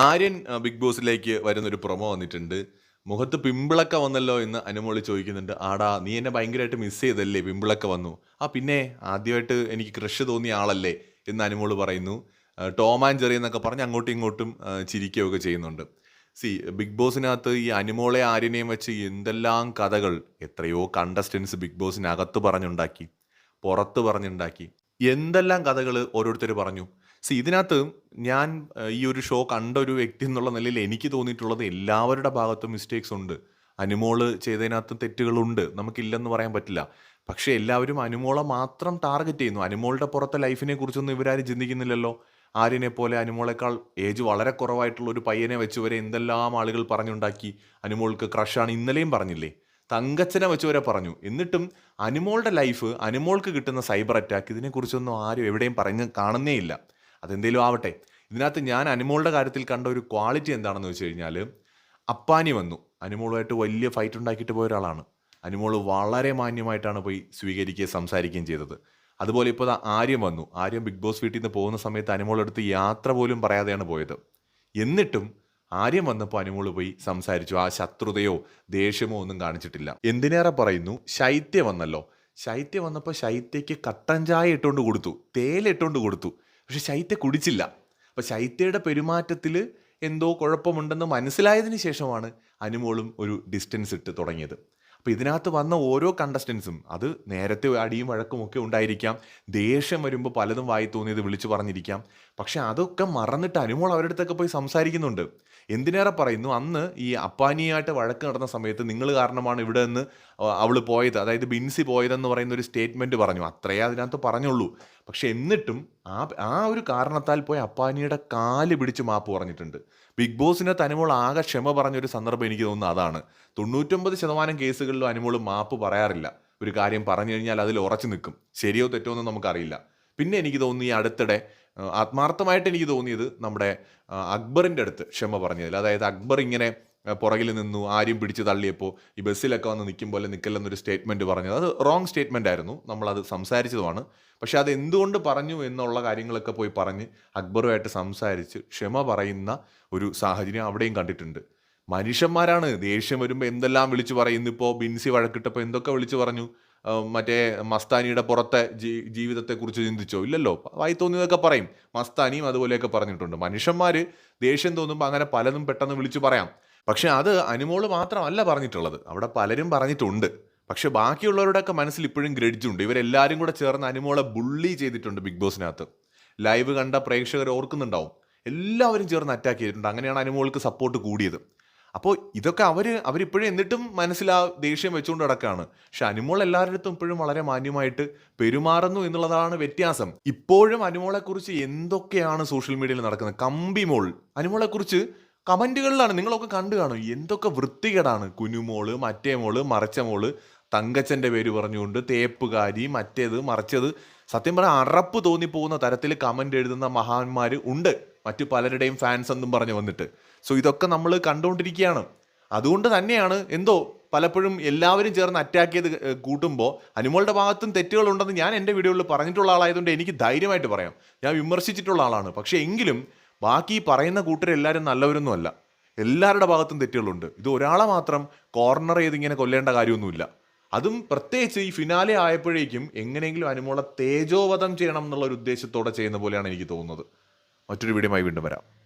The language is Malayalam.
ആര്യൻ ബിഗ് ബോസിലേക്ക് വരുന്ന ഒരു പ്രൊമോ വന്നിട്ടുണ്ട്. മുഖത്ത് പിമ്പിളൊക്കെ വന്നല്ലോ എന്ന് അനുമോളി ചോദിക്കുന്നുണ്ട്. ആടാ നീ എന്നെ ഭയങ്കരമായിട്ട് മിസ് ചെയ്തല്ലേ? പിമ്പിളൊക്കെ വന്നു. ആ പിന്നെ ആദ്യമായിട്ട് എനിക്ക് ക്രഷ് തോന്നിയ ആളല്ലേ എന്ന് അനുമോൾ പറയുന്നു. ടോം ആൻഡ് ജെറി എന്നൊക്കെ പറഞ്ഞ് അങ്ങോട്ടും ഇങ്ങോട്ടും ചിരിക്കുകയൊക്കെ ചെയ്യുന്നുണ്ട്. സി ബിഗ് ബോസിനകത്ത് ഈ അനുമോളെ ആര്യനെയും വെച്ച് എന്തെല്ലാം കഥകൾ എത്രയോ കണ്ടസ്റ്റൻസ് ബിഗ് ബോസിനകത്ത് പറഞ്ഞുണ്ടാക്കി പുറത്ത് പറഞ്ഞുണ്ടാക്കി. എന്തെല്ലാം കഥകൾ ഓരോരുത്തർ പറഞ്ഞു? സി ഇതിനകത്ത് ഞാൻ ഈ ഒരു ഷോ കണ്ട ഒരു വ്യക്തി എന്നുള്ള നിലയിൽ എനിക്ക് തോന്നിയിട്ടുള്ളത് എല്ലാവരുടെ ഭാഗത്തും മിസ്റ്റേക്സ് ഉണ്ട്. അനുമോൾ ചെയ്തതിനകത്ത് തെറ്റുകളുണ്ട്. നമുക്കില്ലെന്ന് പറയാൻ പറ്റില്ല. പക്ഷേ എല്ലാവരും അനുമോളെ മാത്രം ടാർഗറ്റ് ചെയ്യുന്നു. അനുമോളുടെ പുറത്തെ ലൈഫിനെ കുറിച്ചൊന്നും ഇവരാരും ചിന്തിക്കുന്നില്ലല്ലോ. ആര്യനെ പോലെ അനുമോളേക്കാൾ ഏജ് വളരെ കുറവായിട്ടുള്ള ഒരു പയ്യനെ വെച്ച് വരെ എന്തെല്ലാം ആളുകൾ പറഞ്ഞുണ്ടാക്കി. അനുമോൾക്ക് ക്രഷാണ് ഇന്നലെയും പറഞ്ഞില്ലേ? തങ്കച്ചനെ വെച്ച് വരെ പറഞ്ഞു. എന്നിട്ടും അനുമോളുടെ ലൈഫ് അനുമോൾക്ക് കിട്ടുന്ന സൈബർ അറ്റാക്ക് ഇതിനെക്കുറിച്ചൊന്നും ആരും എവിടെയും പറഞ്ഞ് കാണുന്നേ ഇല്ല അതെന്തേലും ആവട്ടെ. ഇതിനകത്ത് ഞാൻ അനുമോളുടെ കാര്യത്തിൽ കണ്ട ഒരു ക്വാളിറ്റി എന്താണെന്ന് വെച്ച് കഴിഞ്ഞാൽ അപ്പാനി വന്നു. അനുമോളുമായിട്ട് വലിയ ഫൈറ്റ് ഉണ്ടാക്കിയിട്ട് പോയ ഒരാളാണ്. അനിമോൾ വളരെ മാന്യമായിട്ടാണ് പോയി സ്വീകരിക്കുകയും സംസാരിക്കുകയും ചെയ്തത്. അതുപോലെ ഇപ്പോൾ ആര്യം വന്നു. ആര്യം ബിഗ് ബോസ് വീട്ടിൽ നിന്ന് പോകുന്ന സമയത്ത് അനിമോളെടുത്ത് യാത്ര പോലും പറയാതെയാണ് പോയത്. എന്നിട്ടും ആര്യം വന്നപ്പോൾ അനുമോൾ പോയി സംസാരിച്ചു. ആ ശത്രുതയോ ദേഷ്യമോ ഒന്നും കാണിച്ചിട്ടില്ല. എന്തിനേറെ പറയുന്നു? ശൈത്യ വന്നല്ലോ. ശൈത്യ വന്നപ്പോൾ ശൈത്യയ്ക്ക് കട്ടൻ ചായ ഇട്ടുകൊണ്ട് കൊടുത്തു. തേയില ഇട്ടുകൊണ്ട് കൊടുത്തു. പക്ഷെ ശൈത്യ കുടിച്ചില്ല. അപ്പോൾ ശൈത്യയുടെ പെരുമാറ്റത്തിൽ എന്തോ കുഴപ്പമുണ്ടെന്ന് മനസ്സിലായതിന് ശേഷമാണ് അനുമോളും ഒരു ഡിസ്റ്റൻസ് ഇട്ട് തുടങ്ങിയത്. അപ്പോൾ ഇതിനകത്ത് വന്ന ഓരോ കണ്ടസ്റ്റൻസും അത് നേരത്തെ അടിയും വഴക്കും ഒക്കെ ഉണ്ടായിരിക്കാം. ദേഷ്യം വരുമ്പോൾ പലതും വായി തോന്നിയത് വിളിച്ചു പറഞ്ഞിരിക്കാം. പക്ഷെ അതൊക്കെ മറന്നിട്ട് അനുമോൾ അവരുടെ അടുത്തൊക്കെ പോയി സംസാരിക്കുന്നുണ്ട്. എന്തിനേറെ പറയുന്നു? അന്ന് ഈ അപ്പാനിയായിട്ട് വഴക്ക് നടന്ന സമയത്ത് നിങ്ങൾ കാരണമാണ് ഇവിടെ നിന്ന് അവൾ പോയത്. അതായത് ബിൻസി പോയതെന്ന് പറയുന്ന ഒരു സ്റ്റേറ്റ്മെന്റ് പറഞ്ഞു. അത്രയേ അതിനകത്ത് പറഞ്ഞുള്ളൂ. പക്ഷെ എന്നിട്ടും ആ ആ ഒരു കാരണത്താൽ പോയി അപ്പാനിയുടെ കാൽ പിടിച്ച് മാപ്പ് പറഞ്ഞിട്ടുണ്ട്. ബിഗ് ബോസിനെ തനിമോൾ ആകെ ക്ഷമ പറഞ്ഞൊരു സന്ദർഭം എനിക്ക് തോന്നുന്നു അതാണ്. തൊണ്ണൂറ്റൊമ്പത് ശതമാനം കേസുകളിലും അനുമോൾ മാപ്പ് പറയാറില്ല. ഒരു കാര്യം പറഞ്ഞു കഴിഞ്ഞാൽ അതിൽ ഉറച്ചു നിൽക്കും. ശരിയോ തെറ്റോ എന്ന് നമുക്കറിയില്ല. പിന്നെ എനിക്ക് തോന്നുന്നു ഈ അടുത്തിടെ ആത്മാർത്ഥമായിട്ട് എനിക്ക് തോന്നിയത് നമ്മുടെ അക്ബറിന്റെ അടുത്ത് ക്ഷമ പറഞ്ഞതിൽ. അതായത് അക്ബർ ഇങ്ങനെ പുറകിൽ നിന്നു ആരും പിടിച്ച് തള്ളിയപ്പോൾ ഈ ബസ്സിലൊക്കെ വന്ന് നിൽക്കും പോലെ നിൽക്കല്ലെന്നൊരു സ്റ്റേറ്റ്മെന്റ് പറഞ്ഞത്. അത് റോങ് സ്റ്റേറ്റ്മെന്റ് ആയിരുന്നു. നമ്മളത് സംസാരിച്ചതുമാണ്. പക്ഷേ അത് എന്തുകൊണ്ട് പറഞ്ഞു എന്നുള്ള കാര്യങ്ങളൊക്കെ പോയി പറഞ്ഞ് അക്ബറുമായിട്ട് സംസാരിച്ച് ക്ഷമ പറയുന്ന ഒരു സാഹചര്യം അവിടെയും കണ്ടിട്ടുണ്ട്. മനുഷ്യന്മാരാണ്. ദേഷ്യം വരുമ്പോൾ എന്തെല്ലാം വിളിച്ചു പറയും. ഇന്നിപ്പോൾ ബിൻസി വഴക്കിട്ടപ്പോൾ എന്തൊക്കെ വിളിച്ചു പറഞ്ഞു? മറ്റേ മസ്താനിയുടെ പുറത്തെ ജീ ജീവിതത്തെക്കുറിച്ച് ചിന്തിച്ചോ? ഇല്ലല്ലോ. വായി തോന്നിയതൊക്കെ പറയും. മസ്താനിയും അതുപോലെയൊക്കെ പറഞ്ഞിട്ടുണ്ട്. മനുഷ്യന്മാർ ദേഷ്യം തോന്നുമ്പോൾ അങ്ങനെ പലതും പെട്ടെന്ന് വിളിച്ചു പറയാം. പക്ഷെ അത് അനുമോൾ മാത്രമല്ല പറഞ്ഞിട്ടുള്ളത്. അവിടെ പലരും പറഞ്ഞിട്ടുണ്ട്. പക്ഷെ ബാക്കിയുള്ളവരുടെയൊക്കെ മനസ്സിൽ ഇപ്പോഴും ഗ്രഡ്ജുണ്ട് ഇവരെല്ലാവരും കൂടെ ചേർന്ന് അനുമോളെ ബുള്ളി ചെയ്തിട്ടുണ്ട് ബിഗ് ബോസിനകത്ത്. ലൈവ് കണ്ട പ്രേക്ഷകർ ഓർക്കുന്നുണ്ടാവും. എല്ലാവരും ചേർന്ന് അറ്റാക്ക് ചെയ്തിട്ടുണ്ട്. അങ്ങനെയാണ് അനുമോൾക്ക് സപ്പോർട്ട് കൂടിയത്. അപ്പോൾ ഇതൊക്കെ അവർ അവരിപ്പോഴും എന്നിട്ടും മനസ്സിൽ ആ ദേഷ്യം വെച്ചുകൊണ്ട് നടക്കുകയാണ് പക്ഷെ അനുമോൾ എല്ലാവരുടെ ഇപ്പോഴും വളരെ മാന്യമായിട്ട് പെരുമാറുന്നു എന്നുള്ളതാണ് വ്യത്യാസം. ഇപ്പോഴും അനുമോളെക്കുറിച്ച് എന്തൊക്കെയാണ് സോഷ്യൽ മീഡിയയിൽ നടക്കുന്നത്? കമ്പിമോൾ അനുമോളെക്കുറിച്ച് കമന്റുകളിലാണ് നിങ്ങളൊക്കെ കണ്ടു കാണും. എന്തൊക്കെ വൃത്തികേടാണ്. കുനുമോൾ മറ്റേ മോൾ മറച്ച മോൾ. തങ്കച്ചന്റെ പേര് പറഞ്ഞുകൊണ്ട് തേപ്പുകാരി മറ്റേത് മറിച്ചത്. സത്യം പറഞ്ഞാൽ അറപ്പ് തോന്നിപ്പോകുന്ന തരത്തിൽ കമന്റ് എഴുതുന്ന മഹാന്മാർ ഉണ്ട്. മറ്റു പലരുടെയും ഫാൻസ് എന്നും പറഞ്ഞു വന്നിട്ട്. സോ ഇതൊക്കെ നമ്മൾ കണ്ടുകൊണ്ടിരിക്കുകയാണ് അതുകൊണ്ട് തന്നെയാണ് എന്തോ പലപ്പോഴും എല്ലാവരും ചേർന്ന് അറ്റാക്ക് ചെയ്ത് കൂട്ടുമ്പോൾ അനുമോളുടെ ഭാഗത്തും തെറ്റുകളുണ്ടെന്ന് ഞാൻ എന്റെ വീഡിയോയിൽ പറഞ്ഞിട്ടുള്ള ആളായതുകൊണ്ട് എനിക്ക് ധൈര്യമായിട്ട് പറയാം. ഞാൻ വിമർശിച്ചിട്ടുള്ള ആളാണ്. പക്ഷേ എങ്കിലും ബാക്കി പറയുന്ന കൂട്ടരെല്ലാവരും നല്ലവരൊന്നും അല്ല. എല്ലാവരുടെ ഭാഗത്തും തെറ്റുകളുണ്ട്. ഇത് ഒരാളെ മാത്രം കോർണർ ചെയ്ത് ഇങ്ങനെ കൊല്ലേണ്ട കാര്യമൊന്നുമില്ല. അതും പ്രത്യേകിച്ച് ഈ ഫിനാലെ ആയപ്പോഴേക്കും എങ്ങനെയെങ്കിലും അനുമോളെ തേജോവധം ചെയ്യണം എന്നുള്ള ഒരു ഉദ്ദേശത്തോടെ ചെയ്യുന്ന പോലെയാണ് എനിക്ക് തോന്നുന്നത്. മറ്റൊരു വീഡിയോയുമായി വീണ്ടും വരാം.